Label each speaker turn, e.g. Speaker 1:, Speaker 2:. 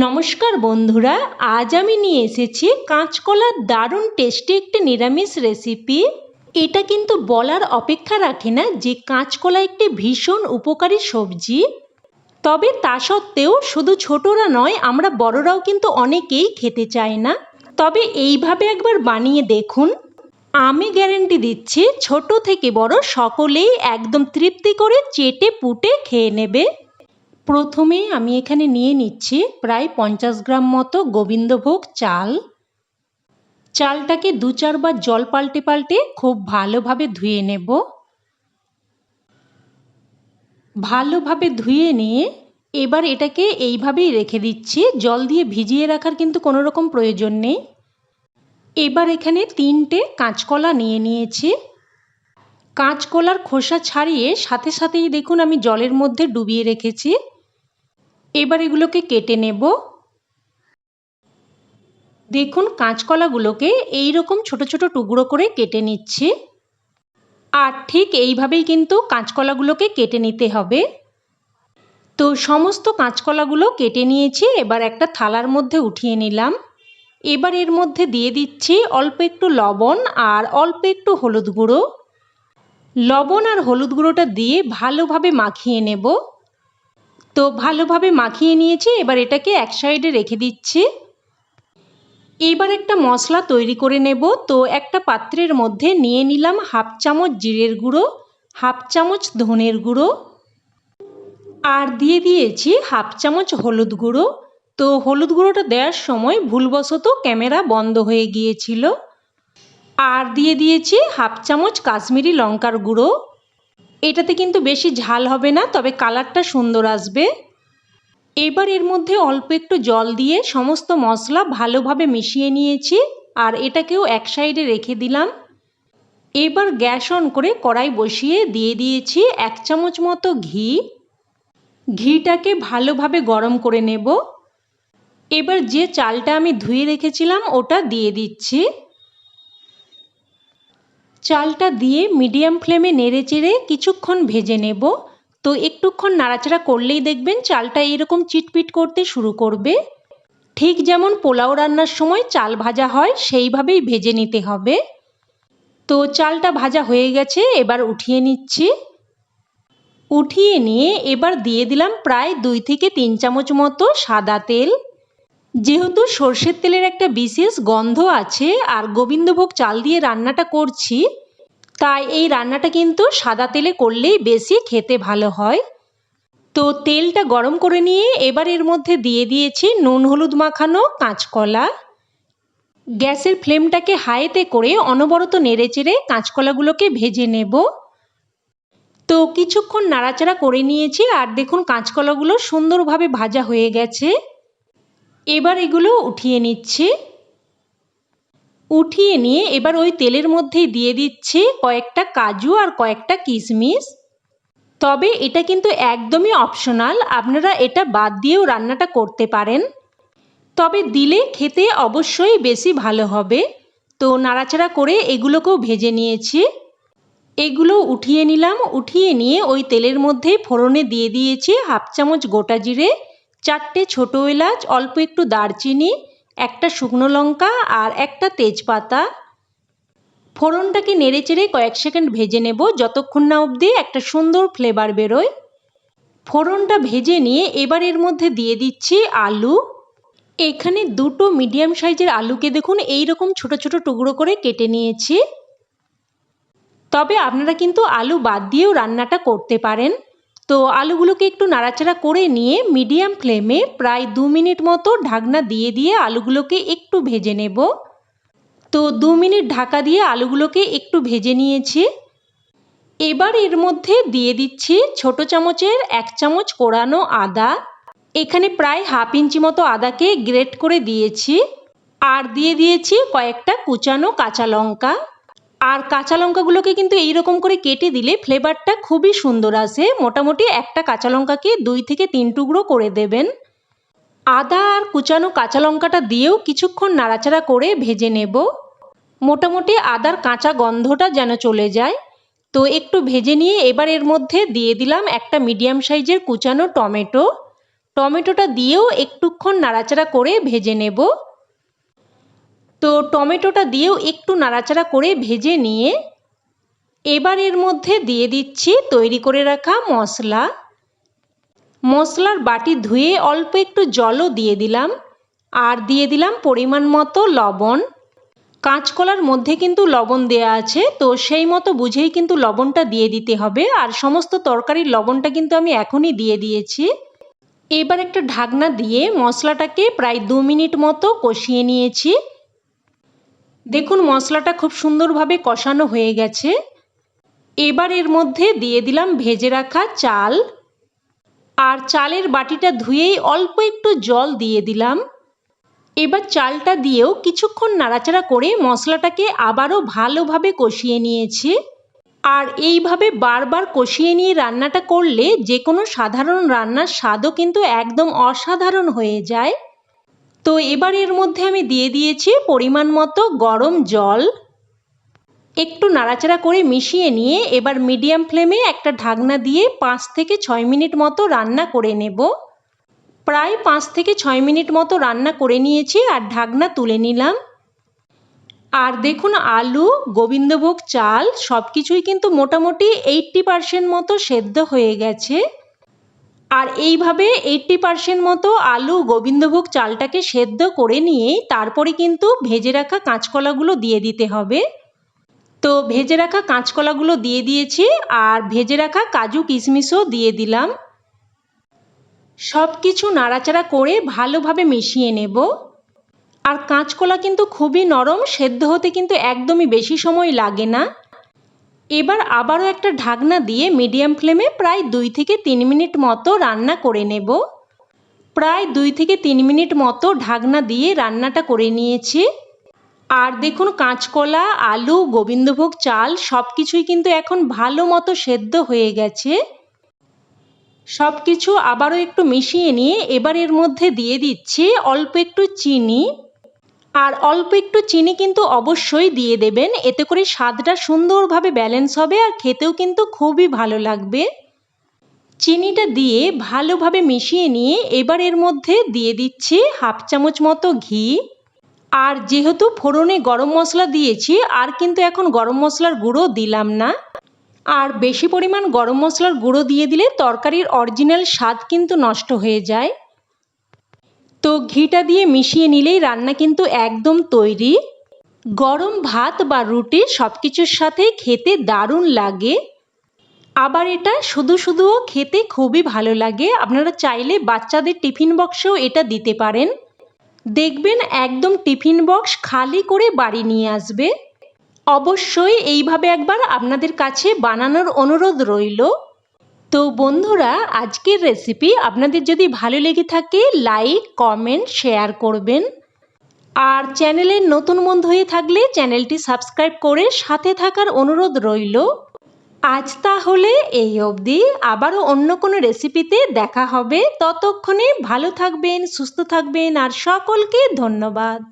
Speaker 1: নমস্কার বন্ধুরা, আজ আমি নিয়ে এসেছি কাঁচকলার দারুণ টেস্টি একটি নিরামিষ রেসিপি এটা কিন্তু বলার অপেক্ষা রাখে না যে কাঁচকলা একটি ভীষণ উপকারী সবজি। তবে তা সত্ত্বেও শুধু ছোটরা নয়, আমরা বড়রাও কিন্তু অনেকেই খেতে চায় না। তবে এইভাবে একবার বানিয়ে দেখুন। আমি গ্যারেন্টি দিচ্ছি, ছোট থেকে বড় সকলেই একদম তৃপ্তি করে চেটে পুটে খেয়ে নেবে। প্রথমে আমি এখানে নিয়ে নিচ্ছি প্রায় পঞ্চাশ গ্রাম মতো গোবিন্দভোগ চাল। চালটাকে দু চারবার জল পাল্টে পাল্টে খুব ভালোভাবে ধুয়ে নেব। ভালোভাবে ধুয়ে নিয়ে এবার এটাকে এইভাবেই রেখে দিচ্ছি। জল দিয়ে ভিজিয়ে রাখার কিন্তু কোনো রকম প্রয়োজন নেই। এবার এখানে তিনটে কাঁচকলা নিয়ে নিয়েছি। কাঁচকলার খোসা ছাড়িয়ে সাথে সাথেই দেখুন আমি জলের মধ্যে ডুবিয়ে রেখেছি। এবার এগুলোকে কেটে নেব। দেখুন কাঁচকলাগুলোকে এই রকম ছোট ছোট টুকরো করে কেটে নিচ্ছি। আর ঠিক এইভাবেই কিন্তু কাঁচকলাগুলোকে কেটে নিতে হবে। তো সমস্ত কাঁচকলাগুলো কেটে নিয়েছি, এবার একটা থালার মধ্যে উঠিয়ে নিলাম। এবার এর মধ্যে দিয়ে দিচ্ছি অল্প একটু লবণ আর অল্প একটু হলুদ গুঁড়ো। লবণ আর হলুদ গুঁড়োটা দিয়ে ভালোভাবে মাখিয়ে নেব। তো ভালোভাবে মাখিয়ে নিয়েছি, এবার এটাকে এক সাইডে রেখে দিচ্ছি। এবার একটা মশলা তৈরি করে নেব। তো একটা পাত্রের মধ্যে নিয়ে নিলাম হাফ চামচ জিরের গুঁড়ো, হাফ চামচ ধনের গুঁড়ো, আর দিয়ে দিয়েছি হাফ চামচ হলুদ গুঁড়ো। তো হলুদ গুঁড়োটা দেওয়ার সময় ভুলবশত ক্যামেরা বন্ধ হয়ে গিয়েছিল। আর দিয়ে দিয়েছি হাফ চামচ কাশ্মীরি লঙ্কার গুঁড়ো। এটাতে কিন্তু বেশি ঝাল হবে না, তবে কালারটা সুন্দর আসবে। এবার এর মধ্যে অল্প একটু জল দিয়ে সমস্ত মশলা ভালোভাবে মিশিয়ে নিয়েছি, আর এটাকেও এক সাইডে রেখে দিলাম। এবার গ্যাস অন করে কড়াই বসিয়ে দিয়ে দিয়েছি এক চামচ মতো ঘি। ঘিটাকে ভালোভাবে গরম করে নেব। এবার যে চালটা আমি ধুয়ে রেখেছিলাম, ওটা দিয়ে দিচ্ছি। চালটা দিয়ে মিডিয়াম ফ্লেমে নেড়ে চেড়ে কিছুক্ষণ ভেজে নেব। তো একটুক্ষণ নাড়াচাড়া করলেই দেখবেন চালটা এরকম চিটপিট করতে শুরু করবে। ঠিক যেমন পোলাও রান্নার সময় চাল ভাজা হয়, সেইভাবেই ভেজে নিতে হবে। তো চালটা ভাজা হয়ে গেছে, এবার উঠিয়ে নিচ্ছি। উঠিয়ে নিয়ে এবার দিয়ে দিলাম প্রায় দুই থেকে তিন চামচ মতো সাদা তেল। যেহেতু সর্ষের তেলের একটা বিশেষ গন্ধ আছে আর গোবিন্দভোগ চাল দিয়ে রান্নাটা করছি, তাই এই রান্নাটা কিন্তু সাদা তেলে করলেই বেশি খেতে ভালো হয়। তো তেলটা গরম করে নিয়ে এবার এর মধ্যে দিয়ে দিয়েছি নুন হলুদ মাখানো কাঁচকলা। গ্যাসের ফ্লেমটাকে হাইতে করে অনবরত নেড়ে চেড়ে কাঁচকলাগুলোকে ভেজে নেব। তো কিছুক্ষণ নাড়াচাড়া করে নিয়েছি আর দেখুন কাঁচকলাগুলো সুন্দরভাবে ভাজা হয়ে গেছে। এবার এগুলো উঠিয়ে নিচ্ছি। উঠিয়ে নিয়ে এবার ওই তেলের মধ্যেই দিয়ে দিচ্ছি কয়েকটা কাজু আর কয়েকটা কিশমিশ। তবে এটা কিন্তু একদমই অপশনাল আপনারা এটা বাদ দিয়েও রান্নাটা করতে পারেন। তবে দিলে খেতে অবশ্যই বেশি ভালো হবে। তো নাড়াচাড়া করে এগুলোকেও ভেজে নিয়েছি। এগুলো উঠিয়ে নিলাম, উঠিয়ে নিয়ে ওই তেলের মধ্যেই ফোড়নে দিয়ে দিয়েছি হাফ চামচ গোটা জিরে। চারটে ছোটো এলাচ, অল্প একটু দারচিনি, একটা শুকনো লঙ্কা আর একটা তেজপাতা। ফোড়নটাকে নেড়ে চেড়ে কয়েক সেকেন্ড ভেজে নেব, যতক্ষণ না অবধি একটা সুন্দর ফ্লেভার বেরোয়। ফোড়নটা ভেজে নিয়ে এবার এর মধ্যে দিয়ে দিচ্ছি আলু। এখানে দুটো মিডিয়াম সাইজের আলুকে দেখুন, এই রকম ছোট ছোট টুকরো করে কেটে নিয়েছি। তবে আপনারা কিন্তু আলু বাদ দিয়েও রান্নাটা করতে পারেন। তো আলুগুলোকে একটু নাড়াচাড়া করে নিয়ে মিডিয়াম ফ্লেমে প্রায় দু মিনিট মতো ঢাকনা দিয়ে দিয়ে আলুগুলোকে একটু ভেজে নেব। তো দু মিনিট ঢাকা দিয়ে আলুগুলোকে একটু ভেজে নিয়েছি। এবার এর মধ্যে দিয়ে দিচ্ছি ছোট চামচের এক চামচ কোরানো আদা। এখানে প্রায় হাফ ইঞ্চি মতো আদাকে গ্রেট করে দিয়েছি। আর দিয়ে দিয়েছি কয়েকটা কুচানো কাঁচা লঙ্কা। আর কাঁচা লঙ্কাগুলোকে কিন্তু এইরকম করে কেটে দিলে ফ্লেভারটা খুবই সুন্দর আসে। মোটামুটি একটা কাঁচা লঙ্কাকে দুই থেকে তিন টুকরো করে দেবেন। আদা আর কুচানো কাঁচা লঙ্কাটা দিয়েও কিছুক্ষণ নাড়াচাড়া করে ভেজে নেব। মোটামুটি আদার কাঁচা গন্ধটা যেন চলে যায়। তো একটু ভেজে নিয়ে এবার এর মধ্যে দিয়ে দিলাম একটা মিডিয়াম সাইজের কুচানো টমেটো। টমেটোটা দিয়েও একটুক্ষণ নাড়াচাড়া করে ভেজে নেব। তো টমেটোটা দিয়েও একটু নাড়াচাড়া করে ভেজে নিয়ে এবার এর মধ্যে দিয়ে দিচ্ছি তৈরি করে রাখা মশলা। মশলার বাটি ধুয়ে অল্প একটু জলও দিয়ে দিলাম। আর দিয়ে দিলাম পরিমাণ মতো লবণ। কাঁচকলার মধ্যে কিন্তু লবণ দেয়া আছে, তো সেই মতো বুঝেই কিন্তু লবণটা দিয়ে দিতে হবে। আর সমস্ত তরকারির লবণটা কিন্তু আমি এখনই দিয়ে দিয়েছি। এবার একটা ঢাকনা দিয়ে মশলাটাকে প্রায় দু মিনিট মতো কষিয়ে নিয়েছি। দেখুন, মশলাটা খুব সুন্দরভাবে কষানো হয়ে গেছে। এবার এর মধ্যে দিয়ে দিলাম ভেজে রাখা চাল। আর চালের বাটিটা ধুয়েই অল্প একটু জল দিয়ে দিলাম। এবার চালটা দিয়েও কিছুক্ষণ নাড়াচাড়া করে মশলাটাকে আবারও ভালোভাবে কষিয়ে নিয়েছি। আর এইভাবে বারবার কষিয়ে নিয়ে রান্নাটা করলে যে কোনো সাধারণ রান্নার স্বাদও কিন্তু একদম অসাধারণ হয়ে যায়। তো এবার এর মধ্যে আমি দিয়ে দিয়েছি পরিমাণ মতো গরম জল। একটু নাড়াচাড়া করে মিশিয়ে নিয়ে এবার মিডিয়াম ফ্লেমে একটা ঢাকনা দিয়ে পাঁচ থেকে ছয় মিনিট মতো রান্না করে নেব। প্রায় পাঁচ থেকে ছয় মিনিট মতো রান্না করে নিয়েছি আর ঢাকনা তুলে নিলাম। আর দেখুন আলু, গোবিন্দভোগ চাল সব কিছুই কিন্তু মোটামুটি এইট্টি পারসেন্ট মতো সেদ্ধ হয়ে গেছে। আর এইভাবে এইট্টি পারসেন্ট মতো আলু গোবিন্দভোগ চালটাকে সেদ্ধ করে নিয়ে তারপরে কিন্তু ভেজে রাখা কাঁচকলাগুলো দিয়ে দিতে হবে। তো ভেজে রাখা কাঁচকলাগুলো দিয়ে দিয়েছি আর ভেজে রাখা কাজু কিশমিশও দিয়ে দিলাম। সব কিছু নাড়াচাড়া করে ভালোভাবে মিশিয়ে নেব। আর কাঁচকলা কিন্তু খুবই নরম, সেদ্ধ হতে কিন্তু একদমই বেশি সময় লাগে না। এবার আবারও একটা ঢাকনা দিয়ে মিডিয়াম ফ্লেমে প্রায় দুই থেকে তিন মিনিট মতো রান্না করে নেব। প্রায় দুই থেকে তিন মিনিট মতো ঢাকনা দিয়ে রান্নাটা করে নিয়েছি। আর দেখুন, কাঁচকলা, আলু, গোবিন্দভোগ চাল সব কিছুই কিন্তু এখন ভালো মতো সেদ্ধ হয়ে গেছে। সব কিছু আবারও একটু মিশিয়ে নিয়ে এবার এর মধ্যে দিয়ে দিচ্ছি অল্প একটু চিনি। আর অল্প একটু চিনি কিন্তু অবশ্যই দিয়ে দেবেন। এতে করে স্বাদটা সুন্দরভাবে ব্যালেন্স হবে আর খেতেও কিন্তু খুবই ভালো লাগবে। চিনিটা দিয়ে ভালোভাবে মিশিয়ে নিয়ে এবার এর মধ্যে দিয়ে দিচ্ছি হাফ চামচ মতো ঘি। আর যেহেতু ফোড়নে গরম মশলা দিয়েছি, আর কিন্তু এখন গরম মশলার গুঁড়ো দিলাম না। আর বেশি পরিমাণ গরম মশলার গুঁড়ো দিয়ে দিলে তরকারির অরিজিনাল স্বাদ কিন্তু নষ্ট হয়ে যায়। ঘিটা দিয়ে মিশিয়ে নিলেই রান্না কিন্তু একদম তৈরি। গরম ভাত বা রুটি সব কিছুর সাথে খেতে দারুণ লাগে। আবার এটা শুধু শুধুও খেতে খুবই ভালো লাগে। আপনারা চাইলে বাচ্চাদের টিফিন বক্সেও এটা দিতে পারেন। দেখবেন একদম টিফিন বক্স খালি করে বাড়ি নিয়ে আসবে। অবশ্যই এইভাবে একবার আপনাদের কাছে বানানোর অনুরোধ রইল। তো বন্ধুরা, আজকের রেসিপি আপনাদের যদি ভালো লেগে থাকে লাইক কমেন্ট শেয়ার করবেন। আর চ্যানেলের নতুন বন্ধু হয়ে থাকলে চ্যানেলটি সাবস্ক্রাইব করে সাথে থাকার অনুরোধ রইল। আজ তাহলে এই অবধি। আবারও অন্য কোনো রেসিপিতে দেখা হবে। ততক্ষণে ভালো থাকবেন, সুস্থ থাকবেন, আর সকলকে ধন্যবাদ।